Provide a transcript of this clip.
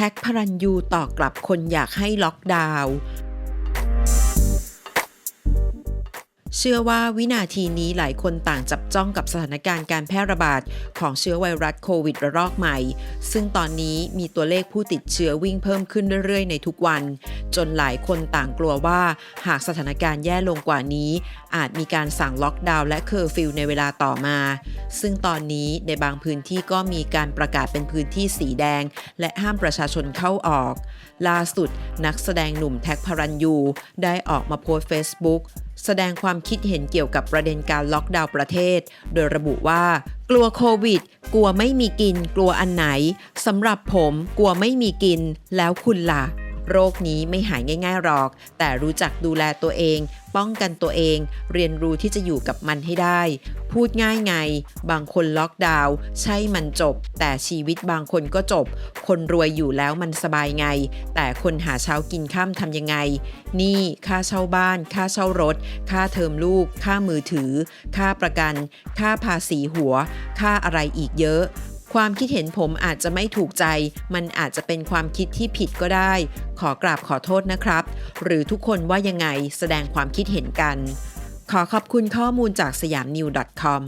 แท็กพระรันยูตอบกลับคนอยากให้ล็อกดาวน์เชื่อว่าวินาทีนี้หลายคนต่างจับจ้องกับสถานการณ์การแพร่ระบาดของเชื้อไวรัสโควิดระลอกใหม่ ซึ่งตอนนี้มีตัวเลขผู้ติดเชื้อวิ่งเพิ่มขึ้นเรื่อยๆ ในทุกวัน จนหลายคนต่างกลัวว่าหากสถานการณ์แย่ลงกว่านี้ อาจมีการสั่งล็อกดาวน์และเคอร์ฟิวในเวลาต่อมา ซึ่งตอนนี้ในบางพื้นที่ก็มีการประกาศเป็นพื้นที่สีแดง และห้ามประชาชนเข้าออก ล่าสุดนักแสดงหนุ่มแท็กพระรันยูได้ออกมาโพสต์ Facebook แสดงความคิดเห็นเกี่ยวกับประเด็นการล็อกดาวน์ประเทศ โดยระบุว่า กลัวโควิด กลัวไม่มีกิน กลัวอันไหนสำหรับผม กลัวไม่มีกิน แล้วคุณล่ะ โรคนี้ไม่หายง่ายๆหรอก แต่รู้จักดูแลตัวเอง ป้องกันตัวเอง เรียนรู้ที่จะอยู่กับมันให้ได้ พูดง่ายไง บางคนล็อกดาวน์ใช่มันจบ แต่ชีวิตบางคนก็จบ คนรวยอยู่แล้วมันสบายไง แต่คนหาเช้ากินข้ามทำยังไง นี่ค่าเช่าบ้าน ค่าเช่ารถ ค่าเทอมลูก ค่ามือถือ ค่าประกัน ค่าภาษีหัว ค่าอะไรอีกเยอะ ความคิดเห็นผมอาจจะไม่ถูกใจ มันอาจจะเป็นความคิดที่ผิดก็ได้ ขอกราบขอโทษนะครับ หรือทุกคนว่ายังไงแสดงความคิดเห็นกัน ขอขอบคุณข้อมูลจากสยามนิว .com